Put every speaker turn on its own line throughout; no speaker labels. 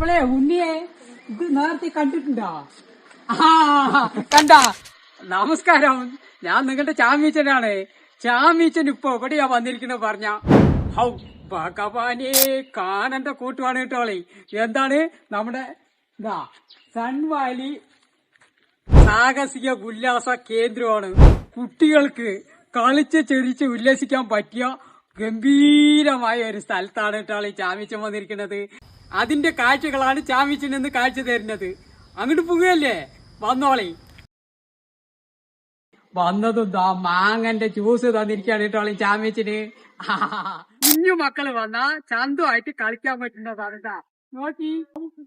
അപ്പളേ ഉണ്ണിയെ ഇത് നേരത്തെ കണ്ടിട്ടുണ്ടോ? ആ കണ്ട. നമസ്കാരം. ഞാൻ നിങ്ങളുടെ ചാമീച്ചനാണ്. ചാമീച്ചൻ ഇപ്പൊ എവിടെയാ വന്നിരിക്കുന്നത് പറഞ്ഞ? ഹൗ ഭഗവാനെ കാണണ്ട കൂട്ടുവാണ് കേട്ടോളി എന്താണ് നമ്മുടെ ഇതാ സൺവാലി സാഹസിക ഉല്ലാസ കേന്ദ്രമാണ്. കുട്ടികൾക്ക് കളിച്ച് ചെറിച്ച് ഉല്ലസിക്കാൻ പറ്റിയ ഗംഭീരമായ ഒരു സ്ഥലത്താണ് കേട്ടോളി ചാമിച്ചൻ വന്നിരിക്കുന്നത്. അതിന്റെ കാഴ്ചകളാണ് ചാമ്പ്യൻസിൽ നിന്ന് കാഴ്ച തരുന്നത്. അങ്ങോട്ട് പോകുകയല്ലേ? വന്നോളി. വന്നതും ദാ മാങ്ങന്റെ ജ്യൂസ് തന്നിരിക്കുകയാണ് കേട്ടോ ചാമ്പ്യൻസിന് ചാമിച്ചിന് കുഞ്ഞു മക്കൾ വന്നാ ചന്തമായിട്ട് കളിക്കാൻ പറ്റുന്നതാണ് കേട്ടാ നോക്കി.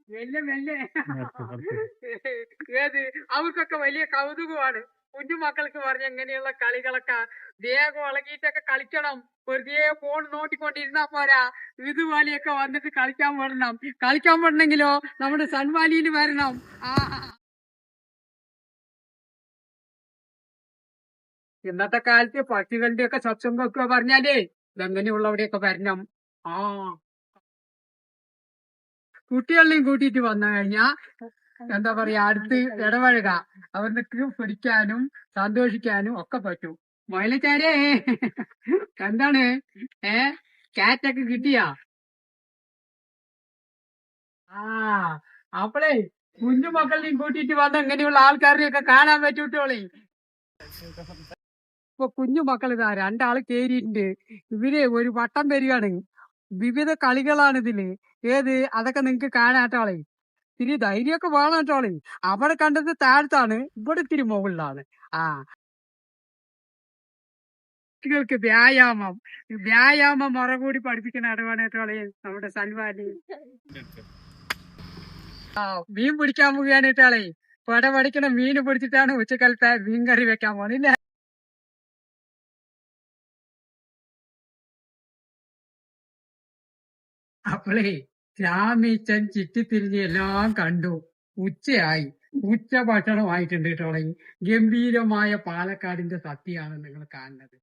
മെല്ലെ മെല്ലെ. ഏത്? അവർക്കൊക്കെ വലിയ കൗതുകമാണ്. കുഞ്ഞു മക്കൾക്ക് പറഞ്ഞ എങ്ങനെയുള്ള കളികളൊക്കെ വേഗം ഇളകിയിട്ടൊക്കെ കളിക്കണം. വെറുതെ ഫോൺ നോട്ടിക്കൊണ്ടിരുന്നാ പോരാ. ഇതുപോലെയൊക്കെ വന്നിട്ട് കളിക്കാൻ പോടണം കളിക്കാൻ വിടണമെങ്കിലോ നമ്മുടെ സൺവാലിയിൽ വരണം. ആ ഇന്നത്തെ കാലത്ത് പക്ഷികളുടെ ഒക്കെ സത്സംഗമൊക്കെ പറഞ്ഞാലേ ഇതെങ്ങനെയുള്ളവിടെയൊക്കെ വരണം. ആ. കുട്ടികളെയും കൂട്ടിയിട്ട് വന്നു കഴിഞ്ഞാ എന്താ പറയാ അടുത്ത് ഇടപഴക അവർക്ക് പിടിക്കാനും സന്തോഷിക്കാനും ഒക്കെ പറ്റും. മൊയിലച്ചാരേ എന്താണ്? ഏ കാറ്റൊക്കെ കിട്ടിയാ? ആ അപ്പളേ കുഞ്ഞു മക്കളെയും കൂട്ടിയിട്ട് വന്ന് ഇങ്ങനെയുള്ള ആൾക്കാരെയൊക്കെ കാണാൻ പറ്റൂട്ടോളേ. ഇപ്പൊ കുഞ്ഞു മക്കൾ ഇതാ രണ്ടാൾ കേറിയിട്ടുണ്ട്. ഇവർ ഒരു വട്ടം വരികയാണ്. വിവിധ കളികളാണ് ഇതിൽ ഏത്? അതൊക്കെ നിങ്ങക്ക് കാണാട്ടോളെ. ഇത്തിരി ധൈര്യമൊക്കെ വേണം കേട്ടോളി അവിടെ കണ്ടത് താഴത്താണ്. ഇവിടെ ഇത്തിരി മുകളിലാണ്. ആ. കുട്ടികൾക്ക് വ്യായാമം. വ്യായാമം മുറ കൂടി പഠിപ്പിക്കുന്ന ഇടവാണ് കേട്ടോളി നമ്മുടെ സൽവാനി ആ മീൻ പിടിക്കാൻ പോവുകയാണ് കേട്ടോളി പട പഠിക്കണ മീൻ പിടിച്ചിട്ടാണ് ഉച്ചക്കാലത്തെ മീൻ കറി വെക്കാൻ പോണില്ല അപ്പോളേ രാമീച്ചൻ ചുറ്റിത്തിരിഞ്ഞ് എല്ലാം കണ്ടു. ഉച്ചയായി. ഉച്ച ഭക്ഷണമായിട്ടുണ്ട് കേട്ടോളെ ഗംഭീരമായ പാലക്കാടിന്റെ സത്യമാണ് നിങ്ങൾ കാണുന്നത്.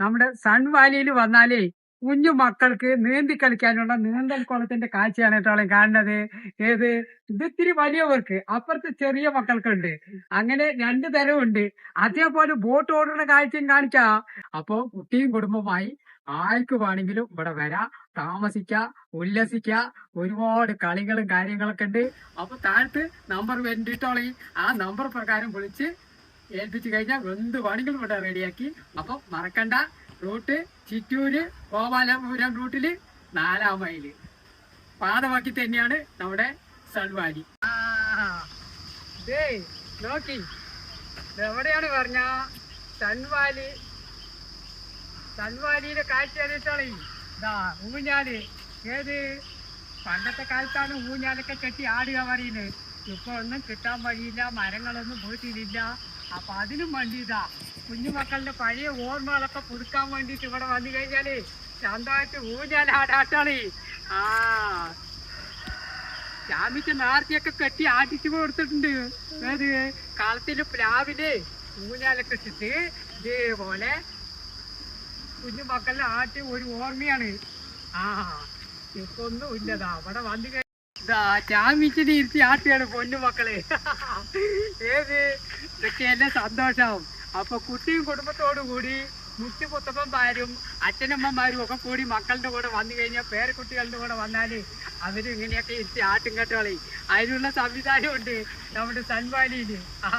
നമ്മുടെ സൺ വാലിയിൽ വന്നാലേ കുഞ്ഞു മക്കൾക്ക് നീന്തി കളിക്കാനുള്ള നീന്തൽ കുളത്തിന്റെ കാഴ്ചയാണ് കേട്ടോളം കാണുന്നത്. ഏത്? ഇത് ഇത്തിരി വലിയവർക്ക്. അപ്പുറത്ത് ചെറിയ മക്കൾക്കുണ്ട്. അങ്ങനെ രണ്ടു തരമുണ്ട് അതേപോലെ ബോട്ട് ഓടുന്ന കാഴ്ചയും കാണിക്കാം. അപ്പോ കുട്ടിയും കുടുംബമായി ആർക്ക് വേണമെങ്കിലും ഇവിടെ വരാം താമസിക്ക ഉല്ലസിക്ക ഒരുപാട് കളികളും കാര്യങ്ങളൊക്കെ ഉണ്ട്. അപ്പൊ താഴത്ത് നമ്പർ വേണ്ടിട്ടോളി. ആ നമ്പർ പ്രകാരം വിളിച്ച് ഏൽപ്പിച്ചു കഴിഞ്ഞാൽ എന്ത് വേണമെങ്കിലും ഇവിടെ റെഡിയാക്കി അപ്പൊ മറക്കണ്ട. റൂട്ട് ചിറ്റൂര് ഗോപാലപുരം റൂട്ടിൽ നാലാം മൈൽ പാതമാക്കി തന്നെയാണ് നമ്മുടെ സൺവാലി. നോക്കി. എവിടെയാണ് പറഞ്ഞ? സൺവാലി സൺവാലിയിലെ കാഴ്ച അറിയിട്ടോളി ഇതാ ഊഞ്ഞാൽ. ഏത്? പണ്ടത്തെ കാലത്താണ് ഊഞ്ഞാലൊക്കെ കെട്ടി ആടുക പറയുന്നത്. ഇപ്പൊ ഒന്നും കിട്ടാൻ വഴിയില്ല മരങ്ങളൊന്നും വീട്ടിലില്ല. അപ്പൊ അതിനും വേണ്ടി ഇതാ കുഞ്ഞുമക്കളുടെ പഴയ ഓർമ്മകളൊക്കെ പുതുക്കാൻ വേണ്ടിയിട്ട് ഇവിടെ വന്നു കഴിഞ്ഞാൽ ശാന്തമായിട്ട് ഊഞ്ഞാൽ ആടാട്ടാണ്. ആ. ശാമിച്ച നേർച്ചയൊക്കെ കെട്ടി ആട്ടിച്ചു കൊടുത്തിട്ടുണ്ട്. ഏത്? കാലത്തിൽ പ്ലാവിൽ ഊഞ്ഞാലൊക്കെ ഇട്ടിട്ട് ഇതേപോലെ കുഞ്ഞു മക്കളുടെ ആട്ടി ഒരു ഓർമ്മയാണ്. ആ ഇപ്പൊ ഒന്നും ഇല്ലതാ. അവിടെ വന്നു കഴിഞ്ഞാ ചാമിച്ചിട്ട് ഇരുത്തി ആട്ടിയാണ് പൊന്നു മക്കളെ. ഏത്? ഇതൊക്കെ എന്നെ സന്തോഷം. അപ്പൊ കുട്ടിയും കുടുംബത്തോടു കൂടി മുത്തി പുത്തപ്പന്മാരും അച്ഛനമ്മമാരും ഒക്കെ കൂടി മക്കളുടെ കൂടെ വന്നു കഴിഞ്ഞാൽ പേരക്കുട്ടികളുടെ കൂടെ വന്നാൽ അവർ ഇങ്ങനെയൊക്കെ ഇരുത്തി ആട്ടും കെട്ടുകളി അതിനുള്ള സംവിധാനമുണ്ട് നമ്മുടെ സൻവാലിയിൽ ആ